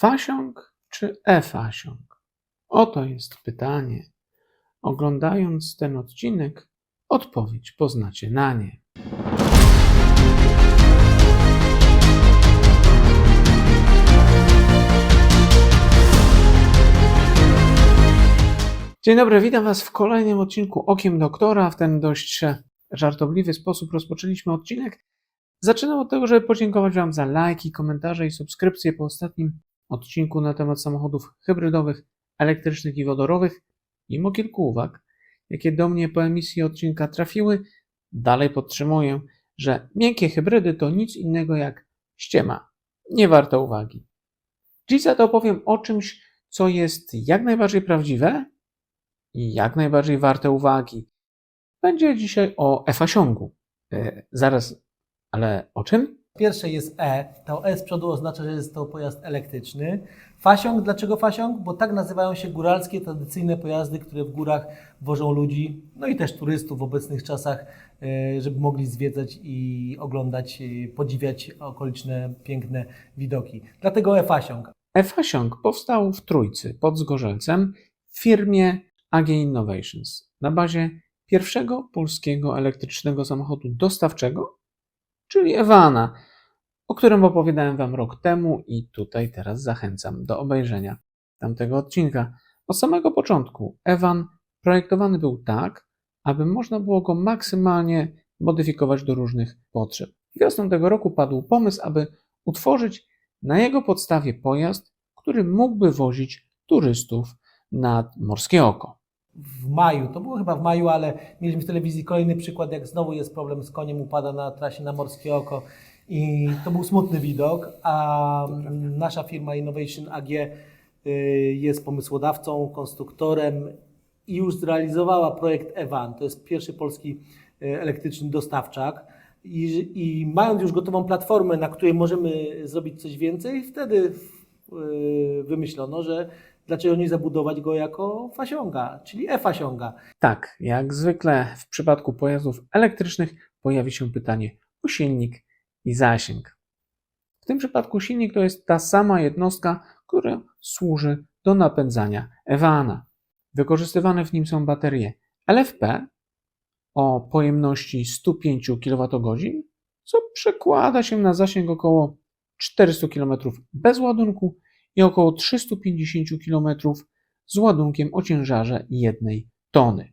Fasiąg czy e-fasiąg? Oto jest pytanie. Oglądając ten odcinek, odpowiedź poznacie na nie. Dzień dobry, witam Was w kolejnym odcinku Okiem Doktora. W ten dość żartobliwy sposób rozpoczęliśmy odcinek. Zaczynam od tego, żeby podziękować Wam za lajki, komentarze i subskrypcje po ostatnim odcinku na temat samochodów hybrydowych, elektrycznych i wodorowych. Mimo kilku uwag, jakie do mnie po emisji odcinka trafiły, dalej podtrzymuję, że miękkie hybrydy to nic innego jak ściema. Nie warto uwagi. Dziś za to opowiem o czymś, co jest jak najbardziej prawdziwe i jak najbardziej warte uwagi. Będzie dzisiaj o e-fasiągu. E, zaraz, ale o czym? Pierwsze jest E. To E z przodu oznacza, że jest to pojazd elektryczny. Fasiąg, dlaczego fasiąg? Bo tak nazywają się góralskie, tradycyjne pojazdy, które w górach wożą ludzi, no i też turystów w obecnych czasach, e, żeby mogli zwiedzać i oglądać, e, podziwiać okoliczne piękne widoki. Dlatego E-fasiąg. E-fasiąg powstał w Trójcy pod Zgorzelcem w firmie AG Innovations na bazie pierwszego polskiego elektrycznego samochodu dostawczego, czyli Ewana, o którym opowiadałem Wam rok temu i tutaj teraz zachęcam do obejrzenia tamtego odcinka. Od samego początku Ewan projektowany był tak, aby można było go maksymalnie modyfikować do różnych potrzeb. Wiosną tego roku padł pomysł, aby utworzyć na jego podstawie pojazd, który mógłby wozić turystów nad Morskie Oko. W maju, to było chyba w maju, ale mieliśmy w telewizji kolejny przykład, jak znowu jest problem z koniem, upada na trasie na Morskie Oko i to był smutny widok, a nasza firma Innovation AG y, jest pomysłodawcą, konstruktorem i już zrealizowała projekt Evan, to jest pierwszy polski y, elektryczny dostawczak. I, i mając już gotową platformę, na której możemy zrobić coś więcej, wtedy y, wymyślono, że dlaczego nie zabudować go jako fasiąga, czyli e-fasiąga. Tak, jak zwykle w przypadku pojazdów elektrycznych pojawi się pytanie o silnik i zasięg. W tym przypadku silnik to jest ta sama jednostka, która służy do napędzania Ewana. Wykorzystywane w nim są baterie LFP o pojemności 105 kWh, co przekłada się na zasięg około 400 km bez ładunku i około 350 km z ładunkiem o ciężarze 1 tony.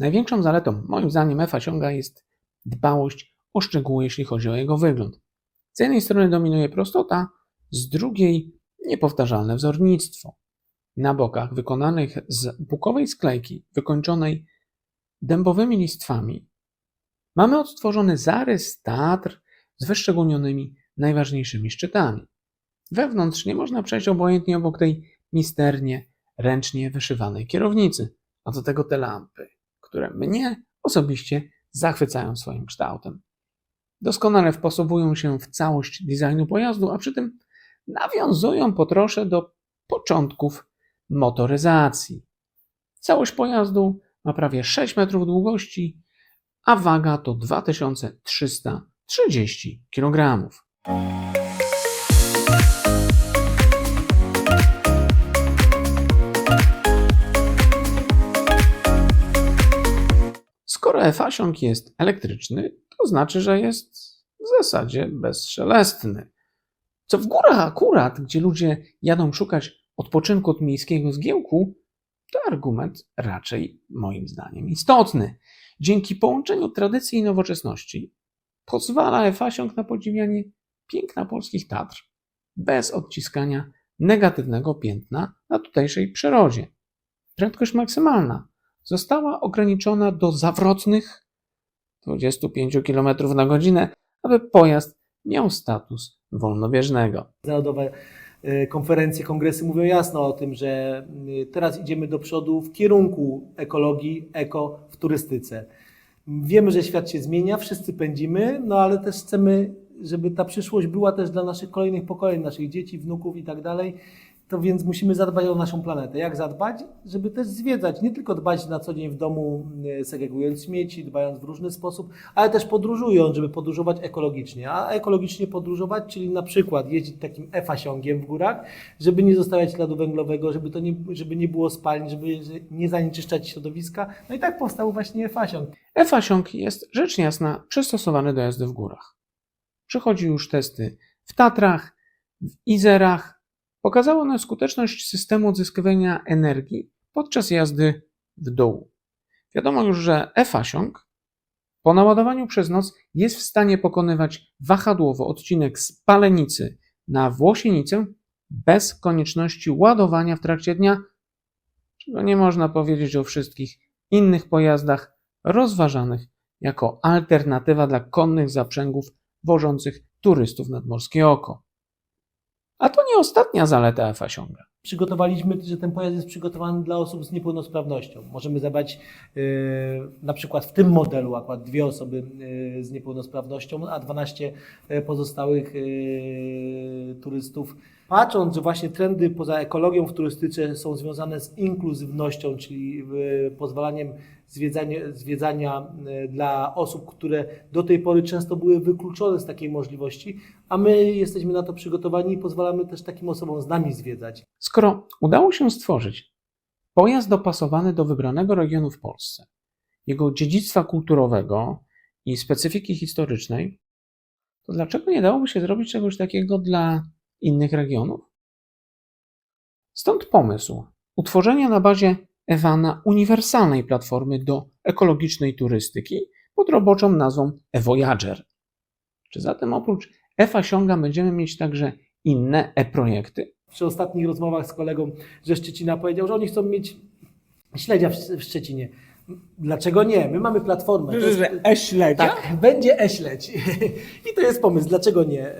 Największą zaletą, moim zdaniem, e-fasiąga jest dbałość o szczegóły, jeśli chodzi o jego wygląd. Z jednej strony dominuje prostota, z drugiej niepowtarzalne wzornictwo. Na bokach, wykonanych z bukowej sklejki, wykończonej dębowymi listwami, mamy odtworzony zarys Tatr z wyszczególnionymi najważniejszymi szczytami. Wewnątrz nie można przejść obojętnie obok tej misternie, ręcznie wyszywanej kierownicy, a do tego te lampy, które mnie osobiście zachwycają swoim kształtem. Doskonale wpasowują się w całość designu pojazdu, a przy tym nawiązują po trosze do początków motoryzacji. Całość pojazdu ma prawie 6 metrów długości, a waga to 2330 kg. Skoro e-fasiąg jest elektryczny, to znaczy, że jest w zasadzie bezszelestny. Co w górach akurat, gdzie ludzie jadą szukać odpoczynku od miejskiego zgiełku, to argument raczej moim zdaniem istotny. Dzięki połączeniu tradycji i nowoczesności pozwala e-fasiąg na podziwianie piękna polskich Tatr bez odciskania negatywnego piętna na tutejszej przyrodzie. Prędkość maksymalna została ograniczona do zawrotnych 25 km na godzinę, aby pojazd miał status wolnobieżnego. Narodowe e, konferencje, kongresy mówią jasno o tym, że y, teraz idziemy do przodu w kierunku ekologii, eko w turystyce. Wiemy, że świat się zmienia, wszyscy pędzimy, no ale też chcemy żeby ta przyszłość była też dla naszych kolejnych pokoleń, naszych dzieci, wnuków i tak dalej. To więc musimy zadbać o naszą planetę. Jak zadbać? Żeby też zwiedzać, nie tylko dbać na co dzień w domu, y, segregując śmieci, dbając w różny sposób, ale też podróżując, żeby podróżować ekologicznie. A ekologicznie podróżować, czyli na przykład jeździć takim efasiągiem w górach, żeby nie zostawiać śladu węglowego, żeby, to nie, żeby nie było spalin, żeby nie zanieczyszczać środowiska. No i tak powstał właśnie efasiąg. E-Fasiąg jest rzecz jasna przystosowany do jazdy w górach. Przechodzi już testy w Tatrach, w Izerach. Pokazało one skuteczność systemu odzyskiwania energii podczas jazdy w dół. Wiadomo już, że e-Fasiąg po naładowaniu przez noc jest w stanie pokonywać wahadłowo odcinek z Palenicy na Włosienicę bez konieczności ładowania w trakcie dnia, czego nie można powiedzieć o wszystkich innych pojazdach rozważanych jako alternatywa dla konnych zaprzęgów wożących turystów nad Morskie Oko. A to ostatnia zaleta Efasiąga. Przygotowaliśmy, że ten pojazd jest przygotowany dla osób z niepełnosprawnością. Możemy zabrać e, na przykład w tym modelu akurat dwie osoby e, z niepełnosprawnością, a 12 pozostałych e, turystów. Patrząc, że właśnie trendy poza ekologią w turystyce są związane z inkluzywnością, czyli e, pozwalaniem zwiedzania, zwiedzania e, dla osób, które do tej pory często były wykluczone z takiej możliwości, a my jesteśmy na to przygotowani i pozwalamy też takim osobom z nami zwiedzać. Skoro udało się stworzyć pojazd dopasowany do wybranego regionu w Polsce, jego dziedzictwa kulturowego i specyfiki historycznej, to dlaczego nie dałoby się zrobić czegoś takiego dla innych regionów? Stąd pomysł utworzenia na bazie Ewana uniwersalnej platformy do ekologicznej turystyki pod roboczą nazwą eVoyager. Czy zatem oprócz e-Fasiąga będziemy mieć także inne e-projekty? Przy ostatnich rozmowach z kolegą ze Szczecina powiedział, że oni chcą mieć śledzia w Szczecinie. Dlaczego nie? My mamy platformę. To jest- Że e-śledzia? Tak, będzie e-śledź. I to jest pomysł, dlaczego nie?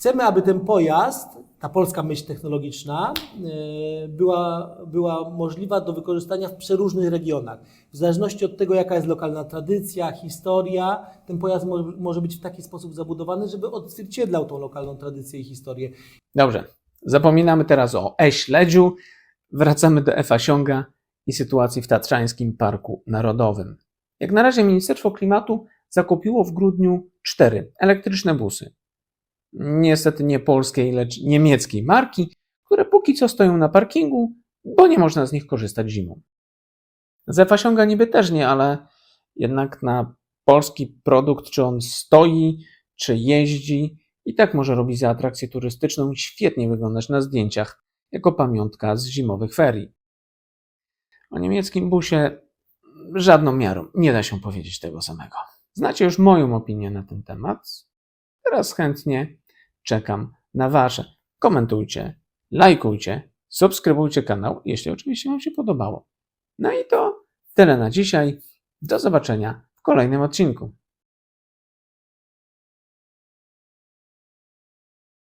Chcemy, aby ten pojazd, ta polska myśl technologiczna, yy, była, była możliwa do wykorzystania w przeróżnych regionach. W zależności od tego, jaka jest lokalna tradycja, historia, ten pojazd może, być w taki sposób zabudowany, żeby odzwierciedlał tą lokalną tradycję i historię. Dobrze, zapominamy teraz o e-śledziu, wracamy do e-Fasiąga i sytuacji w Tatrzańskim Parku Narodowym. Jak na razie Ministerstwo Klimatu zakupiło w grudniu cztery elektryczne busy. Niestety nie polskiej, lecz niemieckiej marki, które póki co stoją na parkingu, bo nie można z nich korzystać zimą. Z e-Fasiąga niby też nie, ale jednak na polski produkt, czy on stoi, czy jeździ, i tak może robić za atrakcję turystyczną świetnie wyglądać na zdjęciach, jako pamiątka z zimowych ferii. O niemieckim busie żadną miarą nie da się powiedzieć tego samego. Znacie już moją opinię na ten temat. Teraz chętnie czekam na Wasze. Komentujcie, lajkujcie, subskrybujcie kanał, jeśli oczywiście Wam się podobało. No i to tyle na dzisiaj. Do zobaczenia w kolejnym odcinku.